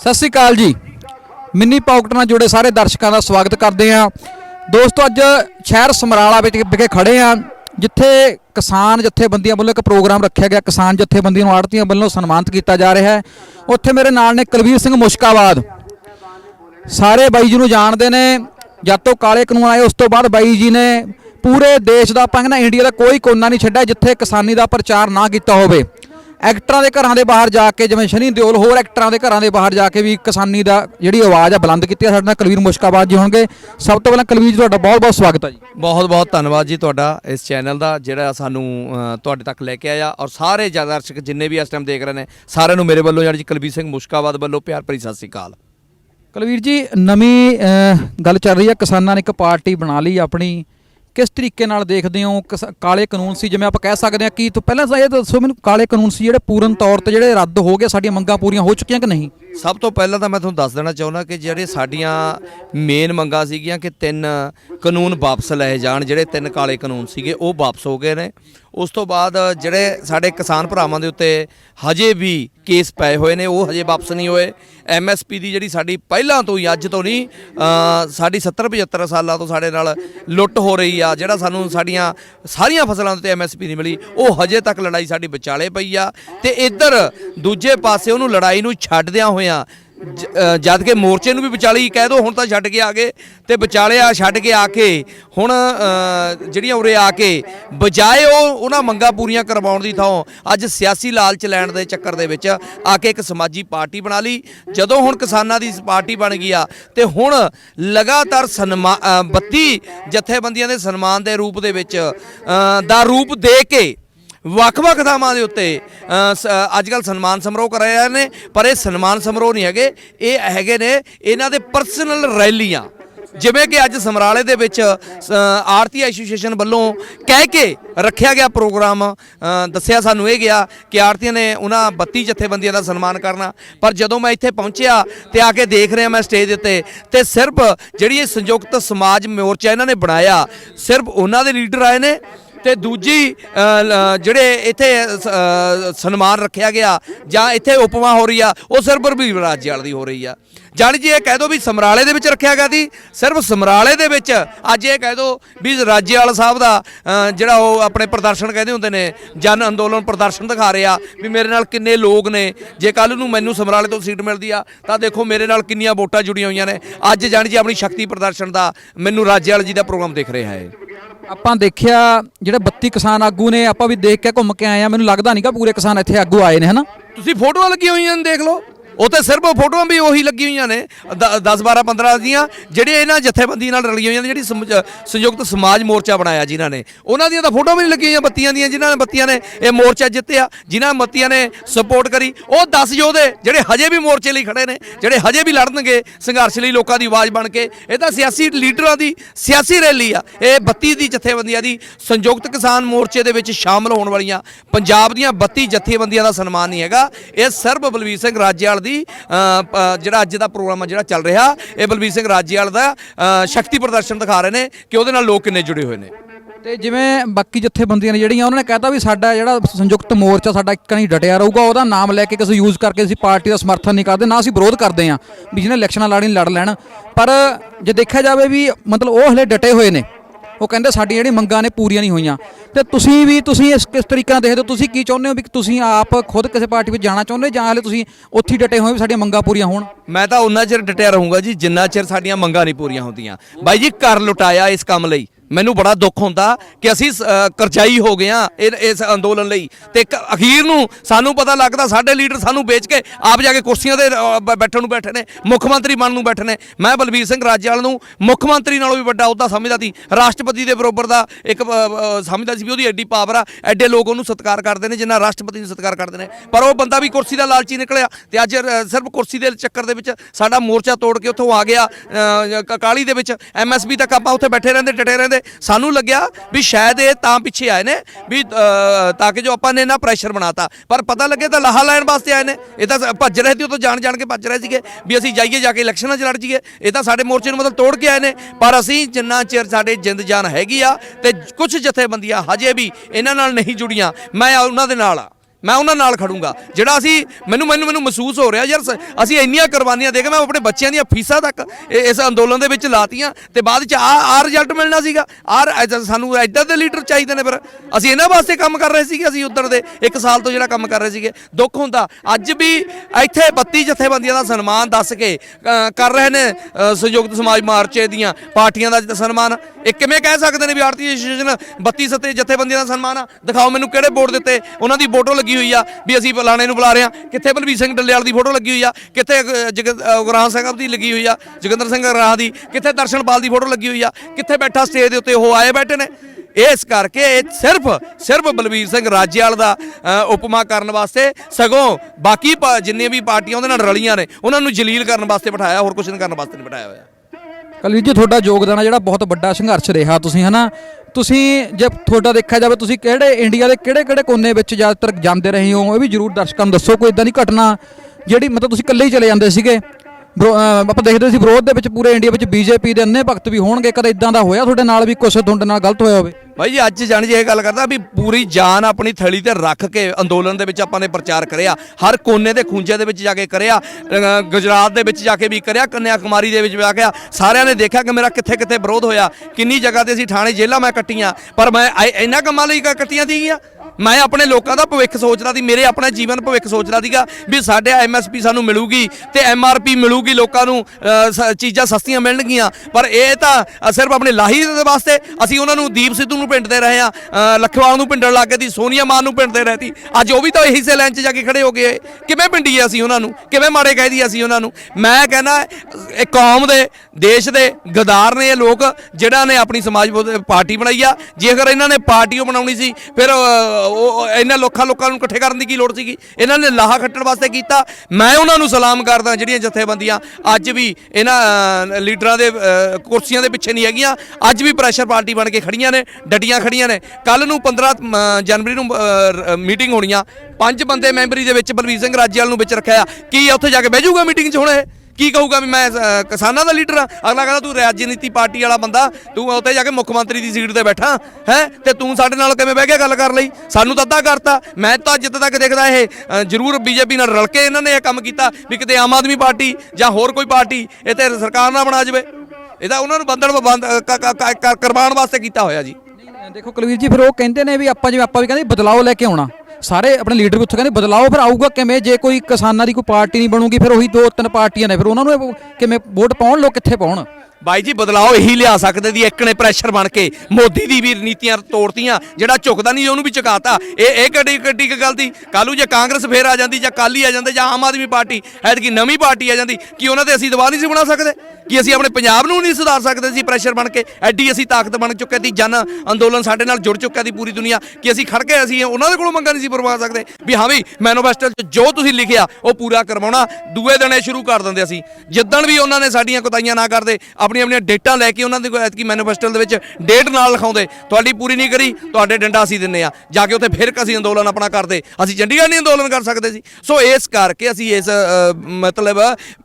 ਸਤਿ ਸ੍ਰੀ ਅਕਾਲ ਜੀ। Mini pocket ਨਾਲ ਜੁੜੇ ਸਾਰੇ ਦਰਸ਼ਕਾਂ ਦਾ ਸਵਾਗਤ ਕਰਦੇ ਹਾਂ। ਦੋਸਤੋ, ਅੱਜ ਸ਼ਹਿਰ ਸਮਰਾਲਾ ਵਿੱਚ ਵਿਖੇ ਖੜੇ ਹਾਂ, ਜਿੱਥੇ ਕਿਸਾਨ ਜਥੇਬੰਦੀਆਂ ਵੱਲੋਂ ਇੱਕ ਪ੍ਰੋਗਰਾਮ ਰੱਖਿਆ ਗਿਆ। ਕਿਸਾਨ ਜਥੇਬੰਦੀਆਂ ਨੂੰ ਆੜਤੀਆਂ ਵੱਲੋਂ ਸਨਮਾਨਿਤ ਕੀਤਾ ਜਾ ਰਿਹਾ ਹੈ। ਉੱਥੇ ਮੇਰੇ ਨਾਲ ਨੇ ਕੁਲਵੀਰ ਸਿੰਘ ਮੁਸ਼ਕਾਬਾਦ। ਸਾਰੇ ਬਾਈ ਜੀ ਨੂੰ ਜਾਣਦੇ ਨੇ, ਜਦ ਤੋਂ ਕਾਲੇ ਕਾਨੂੰਨ ਆਏ, ਉਸ ਤੋਂ ਬਾਅਦ ਬਾਈ ਜੀ ਨੇ ਪੂਰੇ ਦੇਸ਼ ਦਾ ਆਪਾਂ ਕਹਿੰਦਾ ਇੰਡੀਆ ਦਾ ਕੋਈ ਕੋਨਾ ਨਹੀਂ ਛੱਡਿਆ, ਜਿੱਥੇ ਕਿਸਾਨੀ ਦਾ ਪ੍ਰਚਾਰ ਨਾ ਕੀਤਾ ਹੋਵੇ। ਐਕਟਰਾਂ ਦੇ ਘਰਾਂ ਦੇ ਬਾਹਰ ਜਾ ਕੇ ਜਿਵੇਂ ਸ਼ਨੀ ਦਿਓਲ ਹੋਰ ਐਕਟਰਾਂ ਦੇ ਘਰਾਂ ਦੇ ਬਾਹਰ ਜਾ ਕੇ ਵੀ ਕਿਸਾਨੀ ਦਾ ਜਿਹੜੀ ਆਵਾਜ਼ ਆ ਬੁਲੰਦ ਕੀਤੀ ਆ। ਸਾਡੇ ਨਾਲ ਕੁਲਵੀਰ ਮੁਸ਼ਕਾਬਾਦ ਜੀ ਹੋਣਗੇ। ਸਭ ਤੋਂ ਪਹਿਲਾਂ ਕੁਲਵੀਰ ਜੀ ਤੁਹਾਡਾ ਬਹੁਤ ਬਹੁਤ ਸਵਾਗਤ ਹੈ ਜੀ। ਬਹੁਤ ਬਹੁਤ ਧੰਨਵਾਦ ਜੀ ਤੁਹਾਡਾ ਇਸ ਚੈਨਲ ਦਾ ਜਿਹੜਾ ਸਾਨੂੰ ਤੁਹਾਡੇ ਤੱਕ ਲੈ ਕੇ ਆਇਆ। ਔਰ ਸਾਰੇ ਜ਼ਿਆਦਾ ਦਰਸ਼ਕ ਜਿੰਨੇ ਵੀ ਇਸ ਟਾਈਮ ਦੇਖ ਰਹੇ ਨੇ ਸਾਰਿਆਂ ਨੂੰ ਮੇਰੇ ਵੱਲੋਂ ਜੀ ਕੁਲਬੀਰ ਸਿੰਘ ਮੁਸ਼ਕਾਬਾਦ ਵੱਲੋਂ ਪਿਆਰ ਭਰੀ ਸਤਿ ਸ੍ਰੀ ਅਕਾਲ। ਕੁਲਵੀਰ ਜੀ ਨਵੀਂ ਗੱਲ ਚੱਲ ਰਹੀ ਹੈ ਕਿਸਾਨਾਂ ਨੇ ਇੱਕ ਪਾਰਟੀ ਬਣਾ ਲਈ ਆਪਣੀ। ਕਿਸ ਤਰੀਕੇ ਨਾਲ ਦੇਖਦੇ ਹੋ? ਕਿਸ- ਕਾਲੇ ਕਾਨੂੰਨ ਸੀ ਜਿਵੇਂ ਆਪਾਂ ਕਹਿ ਸਕਦੇ ਹਾਂ ਕਿ ਤੋਂ ਪਹਿਲਾਂ ਤਾਂ ਇਹ ਦੱਸੋ ਮੈਨੂੰ ਕਾਲੇ ਕਾਨੂੰਨ ਸੀ ਜਿਹੜੇ ਪੂਰਨ ਤੌਰ ਤੇ ਜਿਹੜੇ ਰੱਦ ਹੋ ਗਏ, ਸਾਡੀਆਂ ਮੰਗਾਂ ਪੂਰੀਆਂ ਹੋ ਚੁੱਕੀਆਂ ਕਿ ਨਹੀਂ? ਸਭ ਤੋਂ ਪਹਿਲਾਂ ਤਾਂ ਮੈਂ ਤੁਹਾਨੂੰ ਦੱਸ ਦੇਣਾ ਚਾਹੁੰਦਾ ਕਿ ਜਿਹੜੇ ਸਾਡੀਆਂ ਮੇਨ ਮੰਗਾਂ ਸੀਗੀਆਂ ਕਿ ਤਿੰਨ ਕਾਨੂੰਨ ਵਾਪਸ ਲਏ ਜਾਣ, ਜਿਹੜੇ ਤਿੰਨ ਕਾਲੇ ਕਾਨੂੰਨ ਸੀਗੇ, ਉਹ ਵਾਪਸ ਹੋ ਗਏ ਨੇ। ਉਸ ਤੋਂ ਬਾਅਦ ਜਿਹੜੇ ਸਾਡੇ ਕਿਸਾਨ ਭਰਾਵਾਂ ਦੇ ਉੱਤੇ ਹਜੇ ਵੀ ਕੇਸ ਪਏ ਹੋਏ ਨੇ, ਉਹ ਹਜੇ ਵਾਪਸ ਨਹੀਂ ਹੋਏ। ਐਮਐਸਪੀ ਦੀ ਜਿਹੜੀ ਸਾਡੀ ਪਹਿਲਾਂ ਤੋਂ ਹੀ, ਅੱਜ ਤੋਂ ਨਹੀਂ ਸਾਡੀ 70 75 ਸਾਲਾਂ ਤੋਂ ਸਾਡੇ ਨਾਲ ਲੁੱਟ ਹੋ ਰਹੀ ਆ, ਜਿਹੜਾ ਸਾਨੂੰ ਸਾਡੀਆਂ ਸਾਰੀਆਂ ਫਸਲਾਂ ਦੇ ਉੱਤੇ ਐਮਐਸਪੀ ਨਹੀਂ ਮਿਲੀ, ਉਹ ਹਜੇ ਤੱਕ ਲੜਾਈ ਸਾਡੀ ਵਿਚਾਲੇ ਪਈ ਆ। ਤੇ ਇੱਧਰ ਦੂਜੇ ਪਾਸੇ ਉਹਨੂੰ ਲੜਾਈ ਨੂੰ ਛੱਡਦਿਆਂ ਹੋਇਆਂ ਜ- ਜਦ ਕਿ ਮੋਰਚੇ ਨੂੰ ਵੀ ਵਿਚਾਲੇ ਹੀ ਕਹਿ ਦੋ ਹੁਣ ਤਾਂ ਛੱਡ ਕੇ ਆ ਗਏ ਤੇ ਵਿਚਾਲੇ ਆ ਛੱਡ ਕੇ ਆ ਕੇ ਹੁਣ ਜਿਹੜੀਆਂ ਉਰੇ ਆ ਕੇ ਬਜਾਏ ਉਹ ਉਹਨਾਂ ਮੰਗਾਂ ਪੂਰੀਆਂ ਕਰਵਾਉਣ ਦੀ ਥਾਂ ਅੱਜ ਸਿਆਸੀ ਲਾਲਚ ਲੈਣ ਦੇ ਚੱਕਰ ਦੇ ਵਿੱਚ ਆ ਕੇ ਇੱਕ ਸਮਾਜੀ ਪਾਰਟੀ ਬਣਾ ਲਈ। ਜਦੋਂ ਹੁਣ ਕਿਸਾਨਾਂ ਦੀ ਪਾਰਟੀ ਬਣ ਗਈ ਆ ਤੇ ਹੁਣ ਲਗਾਤਾਰ ਸਨਮਾਨ ਅ, 32 ਜਥੇਬੰਦੀਆਂ ਦੇ ਸਨਮਾਨ ਦੇ ਰੂਪ ਦੇ ਵਿੱਚ ਦਾ ਰੂਪ ਦੇ ਕੇ ਵੱਖ-ਵੱਖ ਥਾਵਾਂ ਦੇ ਉੱਤੇ ਅੱਜ ਕੱਲ ਸਨਮਾਨ ਸਮਾਰੋਹ ਕਰਾਏ ਜਾਂਦੇ ਨੇ ਪਰ ਇਹ ਸਨਮਾਨ ਸਮਾਰੋਹ ਨਹੀਂ ਹੈਗੇ ਇਹ ਹੈਗੇ ਨੇ ਇਹਨਾਂ ਦੇ ਪਰਸਨਲ ਰੈਲੀਆਂ। ਜਿਵੇਂ ਕਿ ਅੱਜ ਸਮਰਾਲੇ ਦੇ ਵਿੱਚ ਅ, ਆਰਤੀ ਐਸੋਸੀਏਸ਼ਨ ਵੱਲੋਂ ਕਹਿ ਕੇ ਰੱਖਿਆ ਗਿਆ ਪ੍ਰੋਗਰਾਮ ਦੱਸਿਆ ਸਾਨੂੰ ਇਹ ਗਿਆ ਕਿ ਆਰਤੀਆਂ ਨੇ ਉਹਨਾਂ 32 ਜਥੇਬੰਦੀਆਂ ਦਾ ਸਨਮਾਨ ਕਰਨਾ। ਪਰ ਜਦੋਂ ਮੈਂ ਇੱਥੇ ਪਹੁੰਚਿਆ ਤੇ ਆ ਕੇ ਦੇਖ ਰਿਹਾ ਮੈਂ ਸਟੇਜ ਦੇ ਉੱਤੇ ਤੇ ਸਿਰਫ ਜਿਹੜੀ ਇਹ ਸੰਯੁਕਤ ਸਮਾਜ ਮੋਰਚਾ ਇਹਨਾਂ ਨੇ ਬਣਾਇਆ ਸਿਰਫ ਉਹਨਾਂ ਦੇ ਲੀਡਰ ਆਏ ਨੇ ਤੇ ਦੂਜੀ ਜਿਹੜੇ ਇੱਥੇ ਸ- ਸਨਮਾਨ ਰੱਖਿਆ ਗਿਆ, ਜਾਂ ਇੱਥੇ ਉਪਮਾ ਹੋ ਰਹੀ ਆ, ਉਹ ਸਿਰਫ ਰਵੀਰ ਰਾਜੇਵਾਲ ਦੀ ਹੋ ਰਹੀ ਆ। ਜਾਣੀ ਜੀ ਇਹ ਕਹਿ ਦੋ ਵੀ ਸਮਰਾਲੇ ਦੇ ਵਿੱਚ ਰੱਖਿਆ ਗਿਆ ਸੀ, ਸਿਰਫ ਸਮਰਾਲੇ ਦੇ ਵਿੱਚ ਅੱਜ ਇਹ ਕਹਿ ਦੋ ਵੀ ਰਾਜੇਵਾਲ ਸਾਹਿਬ ਦਾ ਜਿਹੜਾ ਉਹ ਆਪਣੇ ਪ੍ਰਦਰਸ਼ਨ ਕਹਿੰਦੇ ਹੁੰਦੇ ਨੇ, ਜਨ ਅੰਦੋਲਨ ਪ੍ਰਦਰਸ਼ਨ ਦਿਖਾ ਰਿਹਾ ਵੀ ਮੇਰੇ ਨਾਲ ਕਿੰਨੇ ਲੋਕ ਨੇ, ਜੇ ਕੱਲ ਨੂੰ ਮੈਨੂੰ ਸਮਰਾਲੇ ਤੋਂ ਸੀਟ ਮਿਲਦੀ ਆ, ਤਾਂ ਦੇਖੋ ਮੇਰੇ ਨਾਲ ਕਿੰਨੀਆਂ ਵੋਟਾਂ ਜੁੜੀਆਂ ਹੋਈਆਂ ਨੇ। ਅੱਜ ਜਾਣੀ ਜੀ ਆਪਣੀ ਸ਼ਕਤੀ ਪ੍ਰਦਰਸ਼ਨ ਦਾ, ਮੈਨੂੰ ਰਾਜੇਵਾਲ ਜੀ ਦਾ ਪ੍ਰੋਗਰਾਮ ਦਿਖ ਰਿਹਾ ਹੈ। ਆਪਾਂ ਦੇਖਿਆ ਜਿਹੜੇ 32 ਕਿਸਾਨ ਆਗੂ ਨੇ, ਆਪਾਂ ਵੀ ਦੇਖ ਕੇ ਘੁੰਮ ਕੇ ਆਏ ਆ ਮੈਨੂੰ ਲੱਗਦਾ ਨਹੀਂਗਾ ਪੂਰੇ ਕਿਸਾਨ ਇੱਥੇ ਆਗੂ ਆਏ ਨੇ, ਹਨਾ? ਤੁਸੀਂ ਫੋਟੋਆਂ ਲੱਗੀਆਂ ਹੋਈਆਂ ਨੇ, ਦੇਖ ਲਓ। ਉਹ ਤੇ ਸਿਰਫ ਫੋਟੋਆਂ ਵੀ ਉਹੀ ਲੱਗੀ ਹੋਈਆਂ ਨੇ 10 12 15 ਦੀਆਂ, ਜਿਹੜੀਆਂ ਇਹਨਾਂ ਜਥੇਬੰਦੀ ਨਾਲ ਰਲੀਆਂ ਹੋਈਆਂ ਨੇ, ਜਿਹੜੀ ਸਮ- ਸੰਯੁਕਤ ਸਮਾਜ ਮੋਰਚਾ ਬਣਾਇਆ ਜਿਨ੍ਹਾਂ ਨੇ। ਉਹਨਾਂ ਦੀਆਂ ਤਾਂ ਫੋਟੋਆਂ ਵੀ ਨਹੀਂ ਲੱਗੀਆਂ ਹੋਈਆਂ ਬੱਤੀਆਂ ਦੀਆਂ, ਜਿਨ੍ਹਾਂ ਨੇ ਬੱਤੀਆਂ ਨੇ ਇਹ ਮੋਰਚਾ ਜਿੱਤਿਆ, ਜਿਨ੍ਹਾਂ ਬੱਤੀਆਂ ਨੇ ਸਪੋਰਟ ਕਰੀ। ਉਹ 10 ਯੋਧੇ ਜਿਹੜੇ ਹਜੇ ਵੀ ਮੋਰਚੇ ਲਈ ਖੜੇ ਨੇ, ਜਿਹੜੇ ਹਜੇ ਵੀ ਲੜਨਗੇ ਸੰਘਰਸ਼ ਲਈ ਲੋਕਾਂ ਦੀ ਆਵਾਜ਼ ਬਣ ਕੇ, ਇਹ ਤਾਂ ਸਿਆਸੀ ਲੀਡਰਾਂ ਦੀ ਸਿਆਸੀ ਰੈਲੀ ਆ। ਇਹ 32 ਦੀ ਜਥੇਬੰਦੀਆਂ ਦੀ ਸੰਯੁਕਤ ਕਿਸਾਨ ਮੋਰਚੇ ਦੇ ਵਿੱਚ ਸ਼ਾਮਲ ਹੋਣ ਵਾਲੀਆਂ ਪੰਜਾਬ ਦੀਆਂ 32 ਜਥੇਬੰਦੀਆਂ ਦਾ ਸਨਮਾਨ ਨਹੀਂ ਹੈਗਾ। ਇਹ ਸਰਬ ਬਲਵੀਰ ਸਿੰਘ ਰਾਜੇਵਾਲ ਦੀ ਅ, ਜਿਹੜਾ ਅੱਜ ਦਾ ਪ੍ਰੋਗਰਾਮ ਆ ਜਿਹੜਾ ਚੱਲ ਰਿਹਾ ਇਹ ਬਲਬੀਰ ਸਿੰਘ ਰਾਜੇਵਾਲ ਦਾ ਸ਼ਕਤੀ ਪ੍ਰਦਰਸ਼ਨ ਦਿਖਾ ਰਹੇ ਨੇ ਕਿ ਉਹਦੇ ਨਾਲ ਲੋਕ ਕਿੰਨੇ ਜੁੜੇ ਹੋਏ ਨੇ। ਤੇ ਜਿਵੇਂ ਬਾਕੀ ਜਥੇਬੰਦੀਆਂ ਨੇ ਜਿਹੜੀਆਂ ਉਹਨਾਂ ਨੇ ਕਹਿਤਾ ਵੀ ਸਾਡਾ ਜਿਹੜਾ ਸੰਯੁਕਤ ਮੋਰਚਾ ਸਾਡਾ ਇੱਕ ਨਹੀਂ ਡਟਿਆ ਰਹੂਗਾ ਉਹਦਾ ਨਾਮ ਲੈ ਕੇ ਕਿਸੇ ਯੂਜ਼ ਕਰਕੇ ਅਸੀਂ ਪਾਰਟੀ ਦਾ ਸਮਰਥਨ ਨਹੀਂ ਕਰਦੇ ਨਾ ਅਸੀਂ ਵਿਰੋਧ ਕਰਦੇ ਹਾਂ ਵੀ ਜਿਹਨੇ ਇਲੈਕਸ਼ਨਾਂ ਲੜਨੀ ਲੜ ਲੈਣ। ਪਰ ਜੇ ਦੇਖਿਆ ਜਾਵੇ ਵੀ ਮਤਲਬ ਉਹ ਹਲੇ ਡਟੇ ਹੋਏ ਨੇ ਉਹ ਕਹਿੰਦੇ ਸਾਡੀਆਂ ਜਿਹੜੀਆਂ ਮੰਗਾਂ ਨੇ ਪੂਰੀਆਂ ਨਹੀਂ ਹੋਈਆਂ। ਤੇ ਤੁਸੀਂ ਵੀ, ਤੁਸੀਂ ਇਸ, ਕਿਸ ਤਰੀਕੇ ਨਾਲ ਦੇਖਦੇ ਹੋ, ਤੁਸੀਂ ਕੀ ਚਾਹੁੰਦੇ ਹੋ ਵੀ ਤੁਸੀਂ ਆਪ ਖੁਦ ਕਿਸੇ ਪਾਰਟੀ ਵਿੱਚ ਜਾਣਾ ਚਾਹੁੰਦੇ ਹੋ ਜਾਂ ਹਲੇ ਤੁਸੀਂ ਉੱਥੇ ਡਟੇ ਹੋਏ ਹੋ ਵੀ ਸਾਡੀਆਂ ਮੰਗਾਂ ਪੂਰੀਆਂ ਹੋਣ? ਮੈਂ ਤਾਂ ਉਨਾ ਚਿਰ ਡਟਿਆ ਰਹੂੰਗਾ ਜੀ, ਜਿੰਨਾ ਚਿਰ ਸਾਡੀਆਂ ਮੰਗਾਂ ਨਹੀਂ ਪੂਰੀਆਂ ਹੁੰਦੀਆਂ। ਬਾਈ ਜੀ, ਘਰ ਲੁਟਾਇਆ ਇਸ ਕੰਮ ਲਈ। ਮੈਨੂੰ ਬੜਾ ਦੁੱਖ ਹੁੰਦਾ ਕਿ ਅਸੀਂ ਅ, ਕਰਜ਼ਾਈ ਹੋ ਗਏ ਆ ਇਸ ਅੰਦੋਲਨ ਲਈ। ਤੇ ਇੱਕ ਅਖੀਰ ਨੂੰ ਸਾਨੂੰ ਪਤਾ ਲੱਗਦਾ ਸਾਡੇ ਲੀਡਰ ਸਾਨੂੰ ਵੇਚ ਕੇ ਆਪ ਜਾ ਕੇ ਕੁਰਸੀਆਂ ਤੇ ਬ- ਬੈਠਣ ਨੂੰ ਬੈਠੇ ਨੇ ਮੁੱਖ ਮੰਤਰੀ ਬਣਨ ਨੂੰ ਬੈਠੇ ਨੇ। ਮੈਂ ਬਲਬੀਰ ਸਿੰਘ ਰਾਜੇਵਾਲ ਨੂੰ ਮੁੱਖ ਮੰਤਰੀ ਨਾਲੋਂ ਵੀ ਵੱਡਾ ਅਹੁਦਾ ਸਮਝਦਾ ਸੀ। ਰਾਸ਼ਟਰਪਤੀ ਦੇ ਬਰੋਬਰ ਦਾ ਇੱਕ ਸਮਝਦਾ ਸੀ ਵੀ ਉਹਦੀ ਐਡੀ ਪਾਵਰ ਆ ਐਡੇ ਲੋਕ ਉਹਨੂੰ ਸਤਿਕਾਰ ਕਰਦੇ ਨੇ ਜਿੰਨਾ ਰਾਸ਼ਟਰਪਤੀ ਨੂੰ ਸਤਿਕਾਰ ਕਰਦੇ ਨੇ। ਪਰ ਉਹ ਬੰਦਾ ਵੀ ਕੁਰਸੀ ਦਾ ਲਾਲਚੀ ਨਿਕਲਿਆ ਤੇ ਅੱਜ ਸਿਰਫ ਕੁਰਸੀ ਦੇ ਚੱਕਰ ਦੇ ਵਿੱਚ ਸਾਡਾ ਮੋਰਚਾ ਤੋੜ ਕੇ ਉੱਥੋਂ ਆ ਗਿਆ ਕਾਲੀ ਦੇ ਵਿੱਚ। ਐਮਐਸਪੀ ਤੱਕ ਆਪਾਂ ਉੱਥੇ ਬੈਠੇ ਰਹਿੰਦੇ ਟਟੇ ਰਹਿੰਦੇ। ਸਾਨੂੰ ਲੱਗਿਆ ਵੀ ਸ਼ਾਇਦ ਇਹ ਤਾਂ ਪਿੱਛੇ ਆਏ ਨੇ ਵੀ ਤਾਂ ਕਿ ਜੋ ਆਪਾਂ ਨੇ ਨਾ ਪ੍ਰੈਸ਼ਰ ਬਣਾਤਾ। ਪਰ ਪਤਾ ਲੱਗੇ ਤਾਂ ਲਾਹਾ ਲੈਣ ਵਾਸਤੇ ਆਏ ਨੇ। ਇਹ ਤਾਂ ਭੱਜ ਰਹੇ ਸੀ ਉਹ ਤੋਂ ਜਾਣ ਜਾਣ ਕੇ ਭੱਜ ਰਹੇ ਸੀਗੇ ਵੀ ਅਸੀਂ ਜਾਈਏ, ਜਾ ਕੇ ਇਲੈਕਸ਼ਨਾਂ 'ਚ ਲੜ ਜਾਈਏ। ਇਹ ਤਾਂ ਸਾਡੇ ਮੋਰਚੇ ਨੂੰ ਮਤਲਬ ਤੋੜ ਕੇ ਆਏ ਨੇ। ਪਰ ਅਸੀਂ ਜਿੰਨਾ ਚਿਰ ਸਾਡੇ ਜਿੰਦ ਜਾਨ ਹੈਗੀ ਆ ਤੇ ਕੁਝ ਜਥੇਬੰਦੀਆਂ ਹਜੇ ਵੀ ਇਹਨਾਂ ਨਾਲ ਨਹੀਂ ਜੁੜੀਆਂ। ਮੈਂ ਉਹਨਾਂ ਦੇ ਨਾਲ ਆ। ਮੈਂ ਉਹਨਾਂ ਨਾਲ ਖੜੂੰਗਾ। ਜਿਹੜਾ ਅਸੀਂ ਮੈਨੂੰ ਮੈਨੂੰ ਮੈਨੂੰ ਮਹਿਸੂਸ ਹੋ ਰਿਹਾ, ਯਾਰ ਅਸੀਂ ਇੰਨੀਆਂ ਕੁਰਬਾਨੀਆਂ ਦੇ ਕੇ ਮੈਂ ਆਪਣੇ ਬੱਚਿਆਂ ਦੀਆਂ ਫੀਸਾਂ ਤੱਕ ਇਸ ਅੰਦੋਲਨ ਦੇ ਵਿੱਚ ਲਾਤੀਆਂ ਤੇ ਬਾਅਦ ਚ ਆ ਆ ਰਿਜ਼ਲਟ ਮਿਲਣਾ ਸੀਗਾ। ਆ ਸਾਨੂੰ ਐਦਾਂ ਦੇ ਲੀਡਰ ਚਾਹੀਦੇ ਨੇ ਫਿਰ। ਅਸੀਂ ਇਹਨਾਂ ਵਾਸਤੇ ਕੰਮ ਕਰ ਰਹੇ ਸੀਗੇ ਅਸੀਂ ਉਧਰ ਦੇ, ਇੱਕ ਸਾਲ ਤੋਂ ਜਿਹੜਾ ਕੰਮ ਕਰ ਰਹੇ ਸੀਗੇ। ਦੁੱਖ ਹੁੰਦਾ। ਅੱਜ ਵੀ ਇੱਥੇ 32 ਜਥੇਬੰਦੀਆਂ ਦਾ ਸਨਮਾਨ ਦੱਸ ਕੇ ਕਰ ਰਹੇ ਨੇ ਸੰਯੁਕਤ ਸਮਾਜ ਮਾਰਚੇ ਦੀਆਂ ਪਾਰਟੀਆਂ ਦਾ ਸਨਮਾਨ। ਇਹ ਕਿਵੇਂ ਕਹਿ ਸਕਦੇ ਨੇ ਵੀ ਆਰਤੀ ਐਸੋਸੀਏਸ਼ਨ 32 ਸੱਤੇ ਜਥੇਬੰਦੀਆਂ ਦਾ ਸਨਮਾਨ ਆ? ਦਿਖਾਓ ਮੈਨੂੰ ਕਿਹੜੇ ਵੋਟ ਦਿੱਤੇ? ਉਹਨਾਂ ਦੀ ਵੋਟੋ ਲੱਗੀ ਹੋਈ ਆ ਵੀ ਅਸੀਂ ਫਲਾਣੇ ਨੂੰ ਬੁਲਾ ਰਹੇ ਆ ਕਿੱਥੇ ਬਲਵੀਰ ਸਿੰਘ ਡੱਲੇਵਾਲ ਦੀ ਫੋਟੋ ਲੱਗੀ ਹੋਈ ਆ? ਕਿੱਥੇ ਗੁਰਾਂ ਸਾਹਿਬ ਦੀ ਲੱਗੀ ਹੋਈ ਆ? ਜੋਗਿੰਦਰ ਸਿੰਘ ਰਾਹ ਦੀ। ਕਿੱਥੇ ਦਰਸ਼ਨਪਾਲ ਦੀ ਫੋਟੋ ਲੱਗੀ ਹੋਈ ਆ? ਕਿੱਥੇ ਬੈਠਾ ਸਟੇਜ ਦੇ ਉੱਤੇ? ਉਹ ਆਏ ਬੈਠੇ ਨੇ। ਇਸ ਕਰਕੇ ਇਹ ਸਿਰਫ ਸਿਰਫ ਬਲਵੀਰ ਸਿੰਘ ਰਾਜੇਵਾਲ ਦਾ ਉਪਮਾ ਕਰਨ ਵਾਸਤੇ ਸਗੋਂ ਬਾਕੀ ਪਾ- ਜਿੰਨੀਆਂ ਵੀ ਪਾਰਟੀਆਂ ਉਹਦੇ ਨਾਲ ਰਲੀਆਂ ਨੇ, ਉਹਨਾਂ ਨੂੰ ਜਲੀਲ ਕਰਨ ਵਾਸਤੇ ਬਿਠਾਇਆ, ਹੋਰ ਕੁਝ ਨਹੀਂ ਕਰਨ ਵਾਸਤੇ ਨਹੀਂ ਬਿਠਾਇਆ ਹੋਇਆ। ਕਲਵੀਰ ਜੀ, ਤੁਹਾਡਾ ਯੋਗਦਾਨ ਆ ਜਿਹੜਾ ਬਹੁਤ ਵੱਡਾ ਸੰਘਰਸ਼ ਰਿਹਾ ਤੁਸੀਂ, ਹਨਾ? ਤੁਸੀਂ ਜੇ ਤੁਹਾਡਾ ਦੇਖਿਆ ਜਾਵੇ, ਤੁਸੀਂ ਕਿਹੜੇ ਇੰਡੀਆ ਦੇ ਕਿਹੜੇ ਕਿਹੜੇ ਕੋਨੇ ਵਿੱਚ ਜ਼ਿਆਦਾਤਰ ਜਾਂਦੇ ਰਹੇ ਹੋ? ਇਹ ਵੀ ਜਰੂਰ ਦਰਸ਼ਕਾਂ ਨੂੰ ਦੱਸੋ, ਕੋਈ ਇਦਾਂ ਦੀ ਘਟਨਾ ਜਿਹੜੀ ਮਤਲਬ ਤੁਸੀਂ ਇਕੱਲੇ ਹੀ ਚਲੇ ਜਾਂਦੇ ਸੀਗੇ? ਬਰੋ ਅਹ ਆਪਾਂ ਦੇਖਦੇ ਸੀ ਵਿਰੋਧ ਦੇ ਵਿੱਚ ਪੂਰੇ ਇੰਡੀਆ ਵਿੱਚ ਬੀਜੇਪੀ ਦੇ ਅੰਨੇ ਭਗਤ ਵੀ ਹੋਣਗੇ ਕਦੇ ਇਦਾਂ ਦਾ ਹੋਇਆ ਤੁਹਾਡੇ ਨਾਲ ਵੀ ਕੁਛ ਤੁਹਾਡੇ ਨਾਲ ਗਲਤ ਹੋਇਆ ਹੋਵੇ? ਭਾਈ ਜੀ ਅੱਜ ਜਾਣੀ ਜੀ ਇਹ ਗੱਲ ਕਰਦਾ ਵੀ ਪੂਰੀ ਜਾਨ ਆਪਣੀ ਥਲੀ ਤੇ ਰੱਖ ਕੇ ਅੰਦੋਲਨ ਦੇ ਵਿੱਚ ਆਪਾਂ ਨੇ ਪ੍ਰਚਾਰ ਕਰਿਆ ਹਰ ਕੋਨੇ ਦੇ ਖੂੰਜੇ ਦੇ ਵਿੱਚ ਜਾ ਕੇ ਕਰਿਆ ਅ, ਗੁਜਰਾਤ ਦੇ ਵਿੱਚ ਜਾ ਕੇ ਵੀ ਕਰਿਆ ਕੰਨਿਆ ਕੁਮਾਰੀ ਦੇ ਵਿੱਚ ਜਾ ਕੇ ਸਾਰਿਆਂ ਨੇ ਦੇਖਿਆ ਕਿ ਮੇਰਾ ਕਿੱਥੇ ਕਿੱਥੇ ਵਿਰੋਧ ਹੋਇਆ ਕਿੰਨੀ ਜਗ੍ਹਾ ਤੇ ਅਸੀਂ ਥਾਣੇ ਜੇਲ੍ਹਾਂ ਮੈਂ ਕੱਟੀਆਂ ਪਰ ਮੈਂ ਐ- ਇਹਨਾਂ ਕੰਮਾਂ ਲਈ ਕ- ਕੱਟੀਆਂ ਸੀਗੀਆਂ? ਮੈਂ ਆਪਣੇ ਲੋਕਾਂ ਦਾ ਭਵਿੱਖ ਸੋਚਦਾ ਸੀ, ਮੇਰੇ ਆਪਣਾ ਜੀਵਨ ਭਵਿੱਖ ਸੋਚਦਾ ਸੀਗਾ ਵੀ ਸਾਡੇ ਐਮਐਸਪੀ ਸਾਨੂੰ ਮਿਲੂਗੀ ਤੇ ਐਮਆਰਪੀ ਮਿਲੂਗੀ ਲੋਕਾਂ ਨੂੰ ਸ- ਚੀਜ਼ਾਂ ਸਸਤੀਆਂ ਮਿਲਣਗੀਆਂ। ਪਰ ਇਹ ਤਾਂ ਸਿਰਫ ਆਪਣੇ ਲਾਹੀ ਦੇ ਵਾਸਤੇ ਅਸੀਂ ਉਹਨਾਂ ਨੂੰ ਦੀਪ ਸਿੱਧੂ ਨੂੰ ਪਿੰਡਦੇ ਰਹੇ ਆ ਲਖਵਾਲ ਨੂੰ ਪਿੰਡਣ ਲੱਗ ਗਏ ਸੀ, ਸੋਨੀਆ ਮਾਨ ਨੂੰ ਪਿੰਡਦੇ ਰਹੇ ਸੀ। ਅੱਜ ਉਹ ਵੀ ਤਾਂ ਇਹੀ ਸੇ ਲਾਈਨ 'ਚ ਜਾ ਕੇ ਖੜੇ ਹੋ ਗਏ ਕਿਵੇਂ ਪਿੰਡੀਏ ਅਸੀਂ ਉਹਨਾਂ ਨੂੰ? ਕਿਵੇਂ ਮਾੜੇ ਕਹਿ ਦਈਏ ਅਸੀਂ ਉਹਨਾਂ ਨੂੰ? ਮੈਂ ਕਹਿੰਦਾ, ਇਹ ਕੌਮ ਦੇ, ਦੇਸ਼ ਦੇ ਗਦਾਰ ਨੇ ਇਹ ਲੋਕ ਜਿਹੜਾ ਨੇ ਆਪਣੀ ਸਮਾਜ ਪਾਰਟੀ ਬਣਾਈ ਆ। ਜੇਕਰ ਇਹਨਾਂ ਨੇ ਪਾਰਟੀ ਉਹ ਬਣਾਉਣੀ ਸੀ, ਫਿਰ ਉਹ ਇਹਨਾਂ ਲੋਕਾਂ ਲੋਕਾਂ ਨੂੰ ਇਕੱਠੇ ਕਰਨ ਦੀ ਕੀ ਲੋੜ ਸੀਗੀ? ਇਹਨਾਂ ਨੇ ਲਾਹਾ ਖੱਟਣ ਵਾਸਤੇ ਕੀਤਾ। ਮੈਂ ਉਹਨਾਂ ਨੂੰ ਸਲਾਮ ਕਰਦਾ, ਜਿਹੜੀਆਂ ਜਥੇਬੰਦੀਆਂ ਅੱਜ ਵੀ ਇਹਨਾਂ ਲੀਡਰਾਂ ਦੇ ਕੁਰਸੀਆਂ ਦੇ ਪਿੱਛੇ ਨਹੀਂ ਹੈਗੀਆਂ, ਅੱਜ ਵੀ ਪ੍ਰੈਸ਼ਰ ਪਾਰਟੀ ਬਣ ਕੇ ਖੜੀਆਂ ਨੇ, ਡਟੀਆਂ ਖੜੀਆਂ ਨੇ। ਕੱਲ ਨੂੰ 15 ਜਨਵਰੀ ਨੂੰ ਮੀਟਿੰਗ ਹੋਣੀ ਆ ਪੰਜ ਬੰਦੇ ਮੈਂਬਰੀ ਦੇ ਵਿੱਚ ਬਲਵੀਰ ਸਿੰਘ ਰਾਜੇਵਾਲ ਨੂੰ ਵਿੱਚ ਰੱਖਿਆ। ਕੀ ਉੱਥੇ ਜਾ ਕੇ ਬਹਿ ਜਾਊਗਾ ਮੀਟਿੰਗ 'ਚ ਹੁਣ ਇਹ? ਕੀ ਕਹੂਗਾ ਵੀ ਮੈਂ ਅ, ਕਿਸਾਨਾਂ ਦਾ ਲੀਡਰ ਆ? ਅਗਲਾ ਕਹਿੰਦਾ ਤੂੰ ਰਾਜਨੀਤੀ ਪਾਰਟੀ ਵਾਲਾ ਬੰਦਾ ਤੂੰ ਉੱਥੇ ਜਾ ਕੇ ਮੁੱਖ ਮੰਤਰੀ ਦੀ ਸੀਟ ਤੇ ਬੈਠਾ ਹੈ? ਤੇ ਤੂੰ ਸਾਡੇ ਨਾਲ ਕਿਵੇਂ ਬਹਿ ਕੇ ਗੱਲ ਕਰ ਲਈ? ਸਾਨੂੰ ਤਾਂ ਅੱਧਾ ਕਰਤਾ। ਮੈਂ ਤਾਂ ਜਿੱਦ ਤੱਕ ਦੇਖਦਾ ਇਹ ਅ, ਜ਼ਰੂਰ ਬੀਜੇਪੀ ਨਾਲ ਰਲ ਕੇ ਇਹਨਾਂ ਨੇ ਇਹ ਕੰਮ ਕੀਤਾ ਵੀ ਕਿਤੇ ਆਮ ਆਦਮੀ ਪਾਰਟੀ ਜਾਂ ਹੋਰ ਕੋਈ ਪਾਰਟੀ ਇਹ ਤੇ ਸਰਕਾਰ ਨਾ ਬਣਾ ਜਾਵੇ। ਇਹਦਾ ਉਹਨਾਂ ਨੂੰ ਬੰਦਨ ਬੰਦ ਕ- ਕ- ਕ- ਕ- ਕਰਵਾਉਣ ਵਾਸਤੇ ਕੀਤਾ ਹੋਇਆ ਜੀ। ਦੇਖੋ ਕੁਲਵੀਰ ਜੀ ਫਿਰ ਉਹ ਕਹਿੰਦੇ ਨੇ ਵੀ ਆਪਾਂ ਜਿਵੇਂ ਆਪਾਂ ਵੀ ਕਹਿੰਦੇ ਬਦਲਾਅ ਲੈ ਕੇ ਆਉਣਾ। ਸਾਰੇ ਆਪਣੇ ਲੀਡਰ ਵੀ ਉੱਥੇ ਕਹਿੰਦੇ ਬਦਲਾਓ ਫਿਰ ਆਊਗਾ ਕਿਵੇਂ? ਜੇ ਕੋਈ ਕਿਸਾਨਾਂ ਦੀ ਕੋਈ ਪਾਰਟੀ ਨਹੀਂ ਬਣੂਗੀ, ਫਿਰ ਉਹੀ ਦੋ ਤਿੰਨ ਪਾਰਟੀਆਂ ਨੇ, ਫਿਰ ਉਹਨਾਂ ਨੂੰ ਕਿਵੇਂ ਵੋਟ ਪਾਉਣ, ਲੋਕ ਕਿੱਥੇ ਪਾਉਣ? ਬਾਈ ਜੀ ਬਦਲਾਓ ਇਹੀ ਲਿਆ ਸਕਦੇ ਦੀ ਇੱਕ ਨੇ ਪ੍ਰੈਸ਼ਰ ਬਣ ਕੇ ਮੋਦੀ ਦੀ ਵੀ ਨੀਤੀਆਂ ਤੋੜਤੀਆਂ, ਜਿਹੜਾ ਝੁਕਦਾ ਨਹੀਂ ਉਹਨੂੰ ਵੀ ਝੁਕਾਤਾ। ਇਹ ਇਹ ਕਿੱਡੀ ਗੱਡੀ ਕੁ ਗੱਲ ਦੀ? ਕੱਲੂ ਜੇ ਕਾਂਗਰਸ ਫੇਰ ਆ ਜਾਂਦੀ ਜਾਂ ਕਾਲੀ ਆ ਜਾਂਦੇ ਜਾਂ ਆਮ ਆਦਮੀ ਪਾਰਟੀ, ਐਤਕੀ ਨਵੀਂ ਪਾਰਟੀ ਆ ਜਾਂਦੀ, ਕਿ ਉਹਨਾਂ ਤੇ ਅਸੀਂ ਦਬਾਅ ਨਹੀਂ ਸੀ ਬਣਾ ਸਕਦੇ? ਕਿ ਅਸੀਂ ਆਪਣੇ ਪੰਜਾਬ ਨੂੰ ਨਹੀਂ ਸੁਧਾਰ ਸਕਦੇ ਸੀ ਪ੍ਰੈਸ਼ਰ ਬਣ ਕੇ? ਐਡੀ ਅਸੀਂ ਤਾਕਤ ਬਣ ਚੁੱਕੇ ਸੀ ਜਨ ਅੰਦੋਲਨ ਸਾਡੇ ਨਾਲ ਜੁੜ ਚੁੱਕਿਆ ਦੀ ਪੂਰੀ ਦੁਨੀਆ। ਕਿ ਅਸੀਂ ਖੜ ਕੇ ਅਸੀਂ ਉਹਨਾਂ ਦੇ ਕੋਲੋਂ ਮੰਗਾਂ ਨਹੀਂ ਸੀ ਪਰਵਾ ਸਕਦੇ? ਵੀ ਹਾਂ ਵੀ ਮੈਨੀਫੈਸਟੋ 'ਚ ਜੋ ਤੁਸੀਂ ਲਿਖਿਆ, ਉਹ ਪੂਰਾ ਕਰਵਾਉਣਾ। ਦੂਏ ਦਿਨ ਇਹ ਸ਼ੁਰੂ ਕਰ ਦਿੰਦੇ ਅਸੀਂ। ਜਿੱਦਣ ਵੀ ਉਹਨਾਂ ਨੇ ਸਾਡੀਆਂ ਕੁਤਾਈਆਂ ਨਾ ਕਰਦੇ ਆਪਣੀਆਂ ਆਪਣੀਆਂ ਡੇਟਾਂ ਲੈ ਕੇ ਉਹਨਾਂ ਦੇ ਕੋਲ ਐਤਕੀ ਮੈਨੀਫੈਸਟੋ ਦੇ ਵਿੱਚ ਡੇਟ ਨਾਲ ਲਿਖਾਉਂਦੇ। ਤੁਹਾਡੀ ਪੂਰੀ ਨਹੀਂ ਕਰੀ, ਤੁਹਾਡੇ ਡੰਡਾ ਅਸੀਂ ਦਿੰਨੇ ਆ। ਜਾ ਕੇ ਉੱਥੇ ਫਿਰ ਅਸੀਂ ਅੰਦੋਲਨ ਆਪਣਾ ਕਰਦੇ। ਅਸੀਂ ਚੰਡੀਗੜ੍ਹ ਨਹੀਂ ਅੰਦੋਲਨ ਕਰ ਸਕਦੇ ਸੀ। ਸੋ ਇਸ ਕਰਕੇ ਅਸੀਂ ਇਸ ਮਤਲਬ,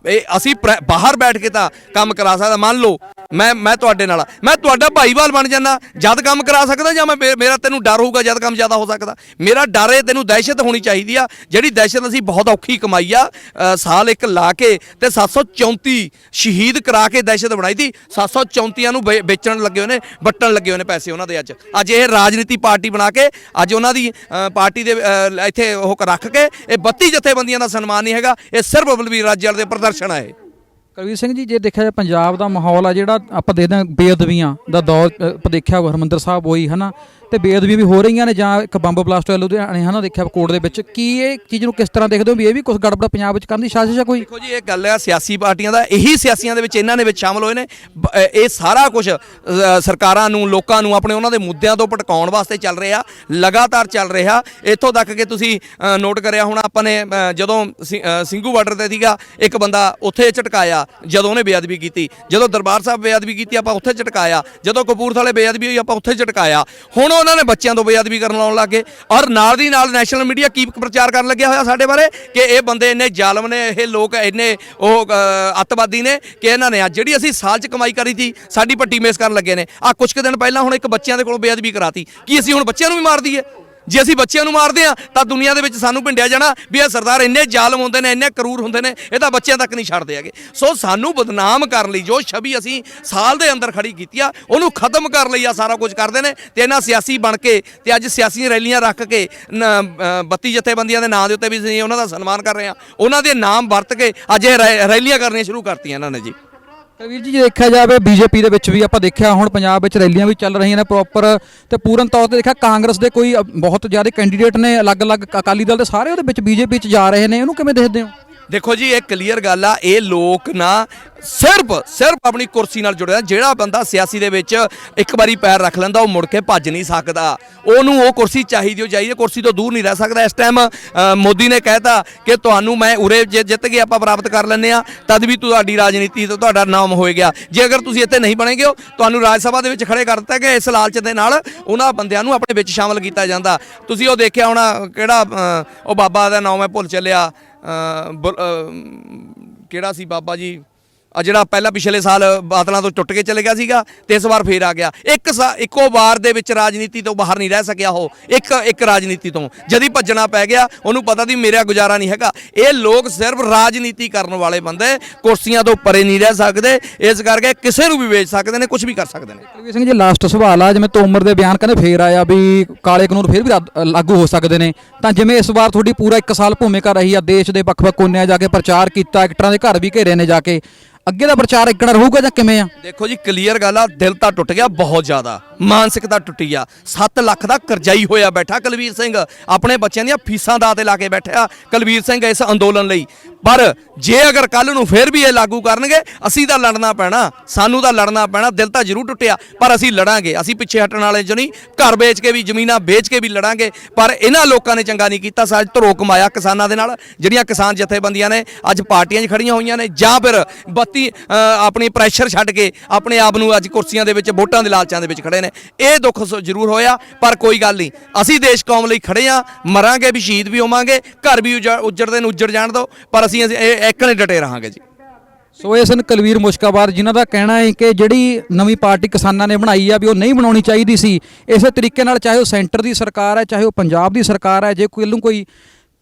ਇਹ ਅਸੀਂ ਪ੍ਰ- ਬਾਹਰ ਬੈਠ ਕੇ ਤਾਂ ਕੰਮ ਕਰਾ ਸਕਦਾ। ਮੰਨ ਲਓ, ਮੈਂ ਮੈਂ ਤੁਹਾਡੇ ਨਾਲ ਮੈਂ ਤੁਹਾਡਾ ਭਾਈਵਾਲ ਬਣ ਜਾਣਾ ਜਦ ਕੰਮ ਕਰਾ ਸਕਦਾ ਜਾਂ ਮੈਂ ਮੇਰਾ ਤੈਨੂੰ ਡਰ ਹੋਊਗਾ ਜਦ ਕੰਮ ਜ਼ਿਆਦਾ ਹੋ ਸਕਦਾ। ਮੇਰਾ ਡਰ ਹੈ ਤੈਨੂੰ ਦਹਿਸ਼ਤ ਹੋਣੀ ਚਾਹੀਦੀ ਆ। ਜਿਹੜੀ ਦਹਿਸ਼ਤ ਅਸੀਂ ਬਹੁਤ ਔਖੀ ਕਮਾਈ ਆ ਸਾਲ ਇੱਕ ਲਾ ਕੇ ਤੇ 734 ਸ਼ਹੀਦ ਕਰਾ ਕੇ ਦਹਿਸ਼ਤ ਬਣਾਈ ਸੀ 734 ਨੂੰ ਵੇ- ਵੇਚਣ ਲੱਗੇ ਹੋਏ ਨੇ ਵੱਟਣ ਲੱਗੇ ਹੋਏ ਨੇ ਪੈਸੇ ਉਹਨਾਂ ਦੇ ਅੱਜ। ਅੱਜ ਇਹ ਰਾਜਨੀਤੀ ਪਾਰਟੀ ਬਣਾ ਕੇ ਅੱਜ ਉਹਨਾਂ ਦੀ ਅ, ਪਾਰਟੀ ਦੇ ਅ, ਇੱਥੇ ਉਹ ਰੱਖ ਕੇ ਇਹ 32 ਜਥੇਬੰਦੀਆਂ ਦਾ ਸਨਮਾਨ ਨਹੀਂ ਹੈਗਾ ਇਹ ਸਿਰਫ ਬਲਵੀਰ ਰਾਜੇਵਾਲ ਦੇ ਪ੍ਰਦਰਸ਼ਨ ਹੈ ਇਹ। ਕੁਲਵੀਰ ਸਿੰਘ ਜੀ ਜੇ ਦੇਖਿਆ ਜਾਏ ਪੰਜਾਬ ਦਾ ਮਾਹੌਲ ਆ ਜਿਹੜਾ ਆਪਾਂ ਦੇਖਦੇ ਹਾਂ ਬੇਅਦਬੀਆਂ ਦਾ ਦੌਰ ਅ, ਆਪਾਂ ਦੇਖਿਆ ਹੋਇਆ ਹਰਮੰਦਰ ਸਾਹਿਬ ਹੋਈ ਹਨਾ? ਤੇ ਬੇਅਦਬੀ ਵੀ ਹੋ ਰਹੀਆਂ ਨੇ ਜਾਂ ਇੱਕ ਬੰਬ ਬਲਾਸਟ ਹੋਇਆ ਲੁਧਿਆਣੇ, ਹਨਾ, ਦੇਖਿਆ ਕੋਰਟ ਦੇ ਵਿੱਚ। ਕੀ ਇਹ ਚੀਜ਼ ਨੂੰ ਕਿਸ ਤਰ੍ਹਾਂ ਦੇਖਦੇ ਹੋ ਵੀ ਇਹ ਵੀ ਕੁਝ ਗੜਬੜ ਪੰਜਾਬ ਵਿੱਚ ਕਰਨ ਦੀ ਸਾਜ਼ਿਸ਼ ਹੈ ਕੋਈ? ਦੇਖੋ ਜੀ, ਇਹ ਗੱਲ ਹੈ ਸਿਆਸੀ ਪਾਰਟੀਆਂ ਦਾ, ਇਹੀ ਸਿਆਸੀਆਂ ਦੇ ਵਿੱਚ ਇਹਨਾਂ ਦੇ ਵਿੱਚ ਸ਼ਾਮਲ ਹੋਏ ਨੇ। ਬ- ਇਹ ਸਾਰਾ ਕੁਝ ਸਰਕਾਰਾਂ ਨੂੰ, ਲੋਕਾਂ ਨੂੰ ਆਪਣੇ ਉਹਨਾਂ ਦੇ ਮੁੱਦਿਆਂ ਤੋਂ ਭਟਕਾਉਣ ਵਾਸਤੇ ਚੱਲ ਰਿਹਾ, ਲਗਾਤਾਰ ਚੱਲ ਰਿਹਾ। ਇੱਥੋਂ ਤੱਕ ਕਿ ਤੁਸੀਂ ਨੋਟ ਕਰਿਆ ਹੁਣ, ਆਪਾਂ ਨੇ ਜਦੋਂ ਸਿ- ਸਿੰਘੂ ਬਾਰਡਰ ਤੇ ਸੀਗਾ, ਇੱਕ ਬੰਦਾ ਉੱਥੇ ਝਟਕਾਇਆ, ਜਦੋਂ ਉਹਨੇ ਬੇਅਦਬੀ ਕੀਤੀ। ਜਦੋਂ ਦਰਬਾਰ ਸਾਹਿਬ ਬੇਅਦਬੀ ਕੀਤੀ, ਆਪਾਂ ਉੱਥੇ ਝਟਕਾਇਆ। ਜਦੋਂ ਕਪੂਰਥਲੇ ਬੇਅਦਬੀ ਹੋਈ, ਆਪਾਂ ਉੱਥੇ ਝਟਕਾਇਆ। ਹੁਣ ਉਹਨਾਂ ਨੇ ਬੱਚਿਆਂ ਤੋਂ ਬੇਅਦਬੀ ਕਰਨ ਲਾਉਣ ਲੱਗੇ ਔਰ ਨਾਲ ਦੀ ਨਾਲ ਨੈਸ਼ਨਲ ਮੀਡੀਆ ਕੀ ਪ੍ਰਚਾਰ ਕਰਨ ਲੱਗਿਆ ਹੋਇਆ ਸਾਡੇ ਬਾਰੇ ਕਿ ਇਹ ਬੰਦੇ ਇੰਨੇ ਜ਼ਾਲਮ ਨੇ, ਇਹ ਲੋਕ ਇੰਨੇ ਉਹ ਅੱਤਵਾਦੀ ਨੇ ਕਿ ਇਹਨਾਂ ਨੇ ਆ ਜਿਹੜੀ ਅਸੀਂ ਸਾਲ ਚ ਕਮਾਈ ਕਰੀ ਸੀ, ਸਾਡੀ ਪੱਟੀ ਮੇਸ ਕਰਨ ਲੱਗੇ ਨੇ। ਆ ਕੁਝ ਕੁ ਦਿਨ ਪਹਿਲਾਂ ਹੁਣ ਇੱਕ ਬੱਚਿਆਂ ਦੇ ਕੋਲ ਬੇਅਦਬੀ ਕਰਾਤੀ। ਕੀ ਅਸੀਂ ਹੁਣ ਬੱਚਿਆਂ ਨੂੰ ਵੀ ਮਾਰ ਦਈਏ? ਜੇ ਅਸੀਂ ਬੱਚਿਆਂ ਨੂੰ ਮਾਰਦੇ ਆ ਤਾਂ ਦੁਨੀਆ ਦੇ ਵਿੱਚ ਸਾਨੂੰ ਭਿੰਡਿਆ ਜਾਣਾ ਵੀ ਇਹ ਸਰਦਾਰ ਇੰਨੇ ਜ਼ਾਲਮ ਹੁੰਦੇ ਨੇ ਇੰਨੇ ਕਰੂਰ ਹੁੰਦੇ ਨੇ ਇਹ ਤਾਂ ਬੱਚਿਆਂ ਤੱਕ ਨਹੀਂ ਛੱਡਦੇ ਹੈਗੇ। ਸੋ ਸਾਨੂੰ ਬਦਨਾਮ ਕਰਨ ਲਈ ਜੋ ਛਵੀ ਅਸੀਂ ਸਾਲ ਦੇ ਅੰਦਰ ਖੜੀ ਕੀਤੀ ਆ ਉਹਨੂੰ ਖਤਮ ਕਰਨ ਲਈ ਆ ਸਾਰਾ ਕੁਝ ਕਰਦੇ ਨੇ ਤੇ ਇਹਨਾਂ ਸਿਆਸੀ ਬਣ ਕੇ ਤੇ ਅੱਜ ਸਿਆਸੀ ਰੈਲੀਆਂ ਰੱਖ ਕੇ ਨ- ਅ, 32 ਜਥੇਬੰਦੀਆਂ ਦੇ ਨਾਂ ਦੇ ਉੱਤੇ ਵੀ ਅਸੀਂ ਉਹਨਾਂ ਦਾ ਸਨਮਾਨ ਕਰ ਰਹੇ ਆ ਉਹਨਾਂ ਦੇ ਨਾਮ ਵਰਤ ਕੇ ਅੱਜ ਇਹ ਰੈ- ਰੈਲੀਆਂ ਕਰਨੀਆਂ ਸ਼ੁਰੂ ਕਰਤੀਆਂ ਇਹਨਾਂ ਨੇ ਜੀ। ਕਵੀਰ ਜੀ, ਜੇ ਦੇਖਿਆ ਜਾਵੇ, ਬੀਜੇਪੀ ਦੇ ਵਿੱਚ ਵੀ ਆਪਾਂ ਦੇਖਿਆ, ਹੁਣ ਪੰਜਾਬ ਵਿੱਚ ਰੈਲੀਆਂ ਵੀ ਚੱਲ ਰਹੀਆਂ ਨੇ ਪ੍ਰੋਪਰ ਤੇ ਪੂਰਨ ਤੌਰ ਤੇ ਦੇਖਿਆ, ਕਾਂਗਰਸ ਦੇ ਕੋਈ ਬਹੁਤ ਜ਼ਿਆਦਾ ਕੈਂਡੀਡੇਟ ਨੇ, ਅਲੱਗ-ਅਲੱਗ ਅਕਾਲੀ ਦਲ ਦੇ ਸਾਰੇ ਉਹਦੇ ਵਿੱਚ ਬੀਜੇਪੀ 'ਚ ਜਾ ਰਹੇ ਨੇ ਇਹਨੂੰ ਕਿਵੇਂ ਦੇਖਦੇ ਹੋ? ਦੇਖੋ ਜੀ, ਇਹ ਕਲੀਅਰ ਗੱਲ ਆ, ਇਹ ਲੋਕ ਨਾ ਸਿਰਫ ਸਿਰਫ ਆਪਣੀ ਕੁਰਸੀ ਨਾਲ ਜੁੜਿਆ। ਜਿਹੜਾ ਬੰਦਾ ਸਿਆਸੀ ਦੇ ਵਿੱਚ ਇੱਕ ਵਾਰੀ ਪੈਰ ਰੱਖ ਲੈਂਦਾ, ਉਹ ਮੁੜ ਕੇ ਭੱਜ ਨਹੀਂ ਸਕਦਾ। ਉਹਨੂੰ ਉਹ ਕੁਰਸੀ ਚਾਹੀਦੀ ਹੋ ਚਾਹੀਦੀ ਕੁਰਸੀ ਤੋਂ ਦੂਰ ਨਹੀਂ ਰਹਿ ਸਕਦਾ। ਇਸ ਟਾਈਮ ਮੋਦੀ ਨੇ ਕਹਿਤਾ ਕਿ ਤੁਹਾਨੂੰ ਮੈਂ ਉਰੇ ਜੇ, ਜਿੱਤ ਕੇ ਆਪਾਂ ਪ੍ਰਾਪਤ ਕਰ ਲੈਂਦੇ ਆ ਤਦ ਵੀ ਤੁਹਾਡੀ ਰਾਜਨੀਤੀ ਤੋਂ ਤੁਹਾਡਾ ਨਾਮ ਹੋਏ ਗਿਆ। ਜੇ ਅਗਰ ਤੁਸੀਂ ਇੱਥੇ ਨਹੀਂ ਬਣੇਗੇ ਹੋ ਤੁਹਾਨੂੰ ਰਾਜ ਸਭਾ ਦੇ ਵਿੱਚ ਖੜੇ ਕਰ ਦਿੱਤਾ ਕਿ ਇਸ ਲਾਲਚ ਦੇ ਨਾਲ ਉਹਨਾਂ ਬੰਦਿਆਂ ਨੂੰ ਆਪਣੇ ਵਿੱਚ ਸ਼ਾਮਲ ਕੀਤਾ ਜਾਂਦਾ। ਤੁਸੀਂ ਉਹ ਦੇਖਿਆ ਹੋਣਾ ਕਿਹੜਾ ਉਹ ਬਾਬਾ ਦਾ ਨਾਮ ਹੈ, ਭੁੱਲ ਚੱਲਿਆ। ਬੁਲ- ਕਿਹੜਾ ਸੀ ਬਾਬਾ ਜੀ? ਆ ਜਿਹੜਾ ਪਹਿਲਾਂ ਪਿਛਲੇ ਸਾਲ ਬਾਦਲਾਂ ਤੋਂ ਟੁੱਟ ਕੇ ਚਲੇ ਗਿਆ ਸੀਗਾ ਤੇ ਇਸ ਵਾਰ ਫੇਰ ਆ ਗਿਆ। ਇੱਕ ਸਾ- ਇੱਕੋ ਵਾਰ ਦੇ ਵਿੱਚ ਰਾਜਨੀਤੀ ਤੋਂ ਬਾਹਰ ਨਹੀਂ ਰਹਿ ਸਕਿਆ ਉਹ। ਇੱਕ ਇੱਕ ਰਾਜਨੀਤੀ ਤੋਂ। ਜਦੀ ਭੱਜਣਾ ਪੈ ਗਿਆ, ਉਹਨੂੰ ਪਤਾ ਸੀ ਮੇਰਾ ਗੁਜ਼ਾਰਾ ਨਹੀਂ ਹੈਗਾ। ਇਹ ਲੋਕ ਸਿਰਫ ਰਾਜਨੀਤੀ ਕਰਨ ਵਾਲੇ ਬੰਦੇ, ਕੁਰਸੀਆਂ ਤੋਂ ਪਰੇ ਨਹੀਂ ਰਹਿ ਸਕਦੇ। ਇਸ ਕਰਕੇ ਕਿਸੇ ਨੂੰ ਵੀ ਵੇਚ ਸਕਦੇ ਨੇ ਕੁਝ ਵੀ ਕਰ ਸਕਦੇ ਨੇ। ਕੁਲਵੀਰ ਸਿੰਘ ਜੀ ਲਾਸਟ ਸਵਾਲ ਆ, ਜਿਵੇਂ ਤੋਮਰ ਦੇ ਬਿਆਨ ਕਹਿੰਦੇ ਫੇਰ ਆਇਆ ਵੀ ਕਾਲੇ ਕਾਨੂੰਨ ਫੇਰ ਵੀ ਲਾਗੂ ਹੋ ਸਕਦੇ ਨੇ। ਤਾਂ ਜਿਵੇਂ ਇਸ ਵਾਰ ਤੁਹਾਡੀ ਪੂਰਾ 1 ਸਾਲ ਭੂਮਿਕਾ ਰਹੀ ਆ ਦੇਸ਼ ਦੇ ਵੱਖ-ਵੱਖ ਕੋਨਿਆਂ ਜਾ ਕੇ ਪ੍ਰਚਾਰ ਕੀਤਾ, ਐਕਟਰਾਂ ਦੇ ਘਰ ਵੀ ਘੇਰੇ ਨੇ ਜਾ ਕੇ। ਅੱਗੇ ਦਾ ਪ੍ਰਚਾਰ ਇੱਕਣਾ ਰਹੂਗਾ ਜਾਂ ਕਿਵੇਂ ਆ? ਦੇਖੋ ਜੀ ਕਲੀਅਰ ਗੱਲ ਆ, ਦਿਲ ਤਾਂ ਟੁੱਟ ਗਿਆ ਬਹੁਤ ਜ਼ਿਆਦਾ। ਮਾਨਸਿਕਤਾ ਟੁੱਟੀ ਆ। 7 ਲੱਖ ਦਾ ਕਰਜ਼ਾਈ ਹੋਇਆ ਬੈਠਾ ਕਲਵੀਰ ਸਿੰਘ। ਆਪਣੇ ਬੱਚਿਆਂ ਦੀਆਂ ਫੀਸਾਂ ਦਾ ਤੇ ਲਾ ਕੇ ਬੈਠਿਆ ਕਲਵੀਰ ਸਿੰਘ ਇਸ ਅੰਦੋਲਨ ਲਈ। ਪਰ ਜੇ ਅਗਰ ਕੱਲ ਨੂੰ ਫੇਰ ਵੀ ਇਹ ਲਾਗੂ ਕਰਨਗੇ, ਅਸੀਂ ਤਾਂ ਲੜਨਾ ਪੈਣਾ। ਸਾਨੂੰ ਤਾਂ ਲੜਨਾ ਪੈਣਾ। ਦਿਲ ਤਾਂ ਜ਼ਰੂਰ ਟੁੱਟਿਆ, ਪਰ ਅਸੀਂ ਲੜਾਂਗੇ। ਅਸੀਂ ਪਿੱਛੇ ਹਟਣ ਵਾਲੇ ਜੋ ਨਹੀਂ, ਘਰ ਵੇਚ ਕੇ ਵੀ, ਜ਼ਮੀਨਾਂ ਵੇਚ ਕੇ ਵੀ ਲੜਾਂਗੇ। ਪਰ ਇਹਨਾਂ ਲੋਕਾਂ ਨੇ ਚੰਗਾ ਨਹੀਂ ਕੀਤਾ। ਸਾਜ ਧਰੋ ਕਮਾਇਆ ਕਿਸਾਨਾਂ ਦੇ ਨਾਲ। ਜਿਹੜੀਆਂ ਕਿਸਾਨ ਜਥੇਬੰਦੀਆਂ ਨੇ ਅੱਜ ਪਾਰਟੀਆਂ 'ਚ ਖੜੀਆਂ ਹੋਈਆਂ ਨੇ, ਜਾਂ ਫਿਰ ਬੱਤੀ ਆਪਣੀ ਪ੍ਰੈਸ਼ਰ ਛੱਡ ਕੇ ਆਪਣੇ ਆਪ ਨੂੰ ਅੱਜ ਕੁਰਸੀਆਂ ਦੇ ਵਿੱਚ, ਵੋਟਾਂ ਦੇ ਲਾਲਚਾਂ ਦੇ ਵਿੱਚ ਖੜੇ ਨੇ। ਇਹ ਦੁੱਖ ਜ਼ਰੂਰ ਹੋਇਆ, ਪਰ ਕੋਈ ਗੱਲ ਨਹੀਂ। ਅਸੀਂ ਦੇਸ਼ ਕੌਮ ਲਈ ਖੜੇ ਆ, ਮਰਾਂਗੇ ਵੀ, ਸ਼ਹੀਦ ਵੀ ਹੋਵਾਂਗੇ, ਘਰ ਵੀ ਉਜੜ- ਨੂੰ, ਉਜੜ ਜਾਣ ਦਿਓ ਪਰ ਅਸੀਂ ਇਹ, ਇੱਕ ਨੇ ਡਟੇ ਰਹਾਂਗੇ ਜੀ। ਸੋ ਇਹ ਸਨ ਕਲਵੀਰ ਮੁਸ਼ਕਾਬਾਦ, ਜਿਨ੍ਹਾਂ ਦਾ ਕਹਿਣਾ ਹੈ ਕਿ ਜਿਹੜੀ ਨਵੀਂ ਪਾਰਟੀ ਕਿਸਾਨਾਂ ਨੇ ਬਣਾਈ ਆ ਵੀ ਉਹ ਨਹੀਂ ਬਣਾਉਣੀ ਚਾਹੀਦੀ ਸੀ, ਇਸੇ ਤਰੀਕੇ ਨਾਲ ਚਾਹੇ ਉਹ ਸੈਂਟਰ ਦੀ ਸਰਕਾਰ ਹੈ, ਚਾਹੇ ਉਹ ਪੰਜਾਬ ਦੀ ਸਰਕਾਰ ਹੈ, ਜੇ ਕੋਈ ਨੂੰ ਕੋਈ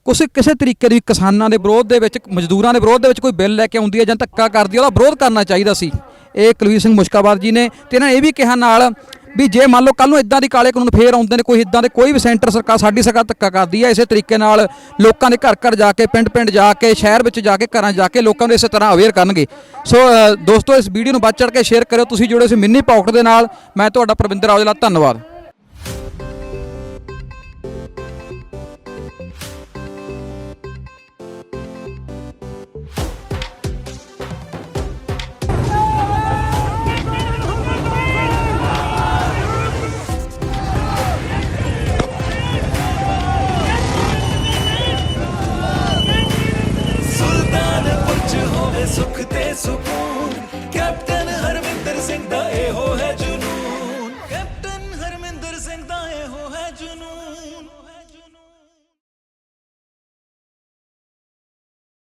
ਕਿਸੇ ਕਿਸੇ ਤਰੀਕੇ ਦੀ ਕਿਸਾਨਾਂ ਦੇ ਵਿਰੋਧ ਦੇ ਵਿੱਚ, ਮਜ਼ਦੂਰਾਂ ਦੇ ਵਿਰੋਧ ਦੇ ਵਿੱਚ ਕੋਈ ਬਿੱਲ ਲੈ ਕੇ ਆਉਂਦੀ ਹੈ ਜਾਂ ਧੱਕਾ ਕਰਦੀ ਹੈ, ਉਹਦਾ ਵਿਰੋਧ ਕਰਨਾ ਚਾਹੀਦਾ ਸੀ। ਇਹ ਕੁਲਵੀਰ ਸਿੰਘ ਮੁਸ਼ਕਾਬਾਦ ਜੀ ਨੇ ਤੇ ਇਹਨਾਂ ਨੇ ਇਹ ਵੀ ਕਿਹਾ ਨਾਲ ਵੀ ਜੇ ਮੰਨ ਲਓ ਕੱਲ ਨੂੰ ਇਦਾਂ ਦੀ ਕਾਲੇ ਕਾਨੂੰਨ ਫੇਰ ਆਉਂਦੇ ਨੇ, ਕੋਈ ਇਦਾਂ ਦੇ ਕੋਈ ਵੀ ਸੈਂਟਰ ਸਰਕਾਰ ਸਾਡੀ ਸਰਕਾਰ ਧੱਕਾ ਕਰਦੀ ਹੈ ਇਸੇ ਤਰੀਕੇ ਨਾਲ ਲੋਕਾਂ ਦੇ ਘਰ ਘਰ ਜਾ ਕੇ, ਪਿੰਡ ਪਿੰਡ ਜਾ ਕੇ, ਸ਼ਹਿਰ ਵਿੱਚ ਜਾ ਕੇ, ਘਰਾਂ ਜਾ ਕੇ ਲੋਕਾਂ ਨੂੰ ਇਸੇ ਤਰ੍ਹਾਂ ਅਵੇਅਰ ਕਰਨਗੇ। ਸੋ ਦੋਸਤੋ, ਇਸ ਵੀਡੀਓ ਨੂੰ ਵੱਧ ਚੜ ਕੇ ਸ਼ੇਅਰ ਕਰਿਓ, ਤੁਸੀਂ ਜੁੜੇ ਸੀ ਮਿੰਨੀ ਪੌਕਟ ਦੇ ਨਾਲ। ਮੈਂ ਤੁਹਾਡਾ ਪ੍ਰਵਿੰਦਰ ਔਜਲਾ, ਧੰਨਵਾਦ।